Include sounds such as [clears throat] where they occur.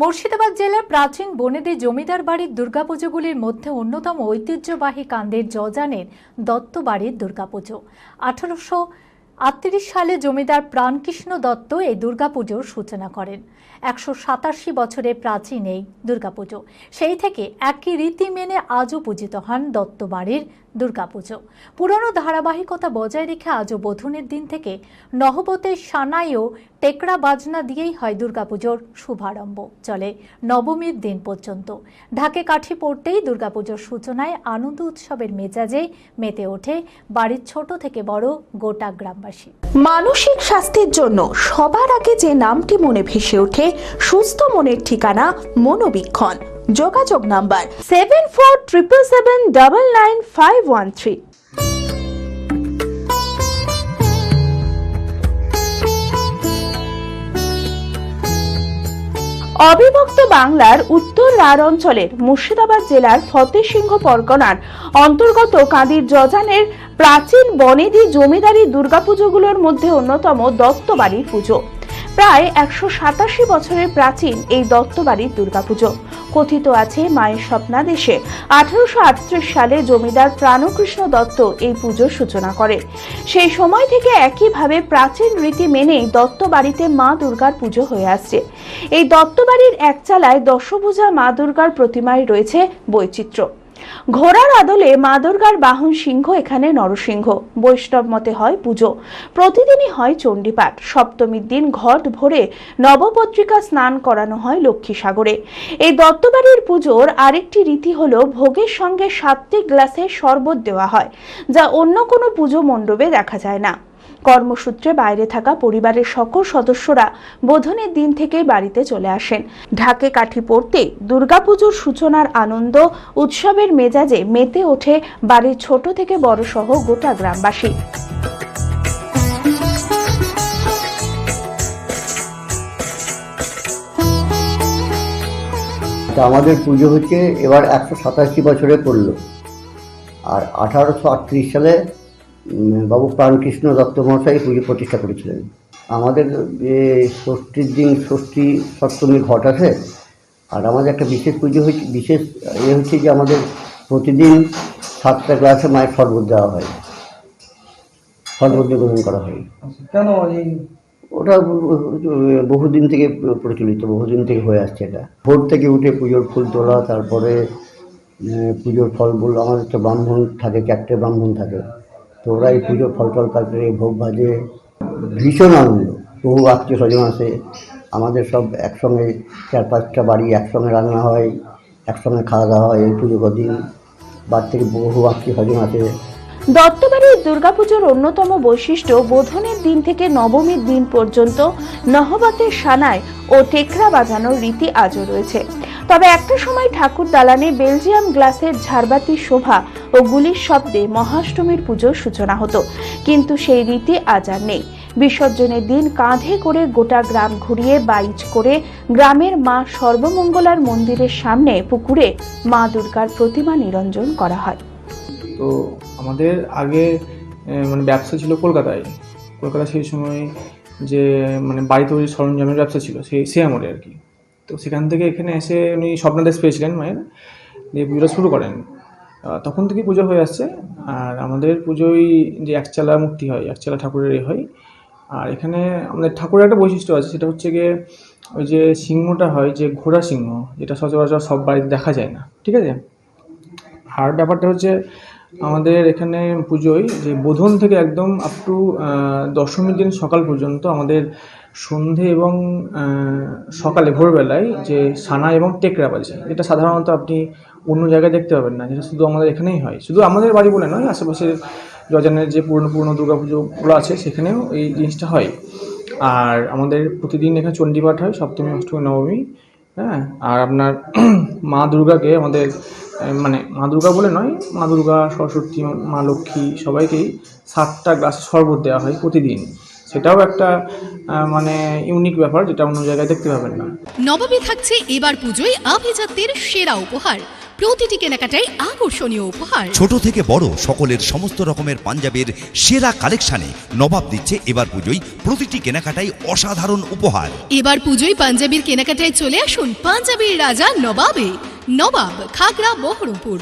মুর্শিদাবাদ জেলার প্রাচীন বনেদি জমিদার বাড়ির দুর্গাপুজোগুলির মধ্যে অন্যতম ঐতিহ্যবাহী কান্দের জজানের দত্ত বাড়ির দুর্গাপুজো। আঠারোশো আটত্রিশ সালে জমিদার প্রাণকৃষ্ণ দত্ত এই দুর্গাপুজোর সূচনা করেন। একশো সাতাশি বছরের প্রাচীন এই দুর্গাপুজো। সেই থেকে একই রীতি মেনে আজও পূজিত হন দত্ত বাড়ির দুর্গাপুজো। পুরনো ধারাবাহিকতা বজায় রেখে আজও বোধনের দিন থেকে নহবতের সানাই ও টেকরা বাজনা দিয়েই হয় দুর্গাপুজোর শুভারম্ভ। চলে নবমীর দিন পর্যন্ত। ঢাকে কাঠি পড়তেই দুর্গাপুজোর সূচনায় আনন্দ উৎসবের মেজাজে মেতে ওঠে বাড়ির ছোট থেকে বড় গোটা গ্রামবাসী। মানসিক স্বাস্থ্যের জন্য সবার আগে যে নামটি মনে ভেসে ওঠে, সুস্থ মনের ঠিকানা মনোবীক্ষণ। যোগাযোগ number seven four triple seven double nine five one three. অবিভক্ত বাংলার উত্তর রাঢ় অঞ্চলের মুর্শিদাবাদ জেলার ফতেসিংহ পরগনার অন্তর্গত কাদির জজানের প্রাচীন বনেদি জমিদারি দুর্গাপুজোগুলোর মধ্যে অন্যতম দত্তবাড়ির পুজো। প্রায় একশো সাতাশি বছরের প্রাচীন এই দত্তবাড়ির দুর্গাপুজো। কথিত আছে মায়ের স্বপ্নাদেশে। আঠারোশো আটত্রিশ সালে জমিদার প্রাণকৃষ্ণ দত্ত এই পুজোর সূচনা করে। সেই সময় থেকে একইভাবে প্রাচীন রীতি মেনেই দত্ত বাড়িতে মা দুর্গার পুজো হয়ে আসছে। এই দত্ত দত্তবাড়ির একচালায় দশভুজা মা দুর্গার প্রতিমায় রয়েছে বৈচিত্র্য। ঘোড়ার আদলে মা দুর্গার বাহন সিংহ, এখানে নরসিংহ। বৈষ্ণব মতে হয় পুজো। প্রতিদিনই হয় চণ্ডীপাঠ। সপ্তমীর দিন ঘট ভরে নবপত্রিকা স্নান করানো হয় লক্ষ্মী সাগরে এই দত্তবাড়ির পুজোর আরেকটি রীতি হল ভোগের সঙ্গে সাতটি গ্লাসে শরবত দেওয়া হয়, যা অন্য কোনো পুজো মণ্ডপে দেখা যায় না। কর্মসূত্রে বাইরে থাকা পরিবারের সকল সদস্যরা বোধনের দিন থেকেই বাড়িতে চলে আসেন। ঢাকে কাঠি পড়তে দুর্গাপুজোর সূচনার আনন্দ, উৎসবের মেজাজে মেতে ওঠে বাড়ির ছোট থেকে বড় সহ গোটা গ্রামবাসী। আমাদের পুজো হচ্ছে এবার একশো সাতাশি বছরে পড়ল। আর আঠারোশো আটত্রিশ সালে বাবু প্রাণকৃষ্ণ দত্ত মহাশয় পুজো প্রতিষ্ঠা করেছিলেন। আমাদের যে ষষ্ঠীর দিন ষষ্ঠী সপ্তমী ঘট আছে আর আমাদের একটা বিশেষ পুজো হচ্ছে বিশেষ এ হচ্ছে যে আমাদের প্রতিদিন সাতটা ক্লাসে মায়ের শরবত দেওয়া হয়। শরবত নিবেদন করা হয়। আচ্ছা, কেন ওটা বহুদিন থেকে প্রচলিত বহুদিন থেকে হয়ে আসছে এটা। ভোর থেকে উঠে পুজোর ফুল তোলা তারপরে পুজোর ফলগুলো আমাদের তো ব্রাহ্মণ থাকে চারটে ব্রাহ্মণ থাকে। তো ওরা এই পুজোর ফল টল কাটে, ভোগ ভাজে, ভীষণ আনন্দ। বহু আত্মীয় স্বজন আসে। আমাদের সব একসঙ্গে চার পাঁচটা বাড়ি একসঙ্গে রান্না হয়, একসঙ্গে খাওয়া দাওয়া হয় এই পুজো কদিন বাড়ি থেকে বহু আত্মীয় স্বজন আসে। দত্তবাড়ির দুর্গাপুজোর অন্যতম বৈশিষ্ট্য বোধনের দিন থেকে নবমীর দিন পর্যন্ত নহবতের সানায় ও টেকরা বাজানোর রীতি আজও রয়েছে। তবে একটা সময় ঠাকুর দালানে বেলজিয়াম গ্লাসের ঝাড়বাতি শোভা ও গুলির শব্দে মহাষ্টমীর পুজোর সূচনা হতো। কিন্তু সেই রীতি আজ আর নেই। বিসর্জনের দিন কাঁধে করে গোটা গ্রাম ঘুরিয়ে বাইচ করে গ্রামের মা সর্বমঙ্গলার মন্দিরের সামনে পুকুরে মা দুর্গার প্রতিমা নিরঞ্জন করা হয়। তো আমাদের আগে মানে ব্যবসা ছিল কলকাতায়। কলকাতা সেই সময় যে মানে বাড়ি তৈরির সরঞ্জামের ব্যবসা ছিল সেই সে আমলে আর কি। তো সেখান থেকে এখানে এসে উনি স্বপ্নাদেশ পেয়েছিলেন মায়ের, দিয়ে পুজোটা শুরু করেন। তখন থেকেই পুজো হয়ে আসছে। আর আমাদের পুজোয় যে একচালা মূর্তি হয়, একচালা ঠাকুরের এ হয়, আর এখানে আমাদের ঠাকুরের একটা বৈশিষ্ট্য আছে, সেটা হচ্ছে গিয়ে ওই যে সিংহটা হয় যে ঘোড়া সিংহ, যেটা সচরাচর সব বাড়িতে দেখা যায় না, ঠিক আছে? আর ব্যাপারটা হচ্ছে আমাদের এখানে পুজোয় যে বোধন থেকে একদম আপ টু দশমীর দিন সকাল পর্যন্ত আমাদের সন্ধে এবং সকালে, ভোরবেলায় যে সানা এবং টেকরা বাজে এটা সাধারণত আপনি অন্য জায়গায় দেখতে পাবেন না। যেটা শুধু আমাদের এখানেই হয়। শুধু আমাদের বাড়ি বলে নয়, আশেপাশের যজানের যে পুরনো পুরনো দুর্গাপুজোগুলো আছে, সেখানেও এই জিনিসটা হয়। আর আমাদের প্রতিদিন এখানে চণ্ডীপাঠ হয়, সপ্তমী, অষ্টমী, নবমী হ্যাঁ? আর আপনার [clears throat] মা দুর্গাকে আমাদের মানে মা দুর্গা বলে নয়, মা দুর্গা, সরস্বতী, মা লক্ষ্মী সবাইকেই সাতটা গ্লাস শরবত দেওয়া হয় প্রতিদিন। সেটাও একটা মানে ইউনিক ব্যাপার যেটা অন্য জায়গায় দেখতে পাবেন না। নবমী থাকছে এবার পুজোয় আভিজাত্যের সেরা উপহার। প্রতিটি কেনাকাটাই আকর্ষণীয় উপহার। ছোট থেকে বড় সকলের সমস্ত রকমের পাঞ্জাবের সেরা কালেকশনে নবাব দিচ্ছে এবার পুজোয় প্রতিটি কেনাকাটায় অসাধারণ উপহার। এবার পুজোয় পাঞ্জাবির কেনাকাটায় চলে আসুন পাঞ্জাবির রাজা নবাবে। নবাব খাগড়া বহরমপুর।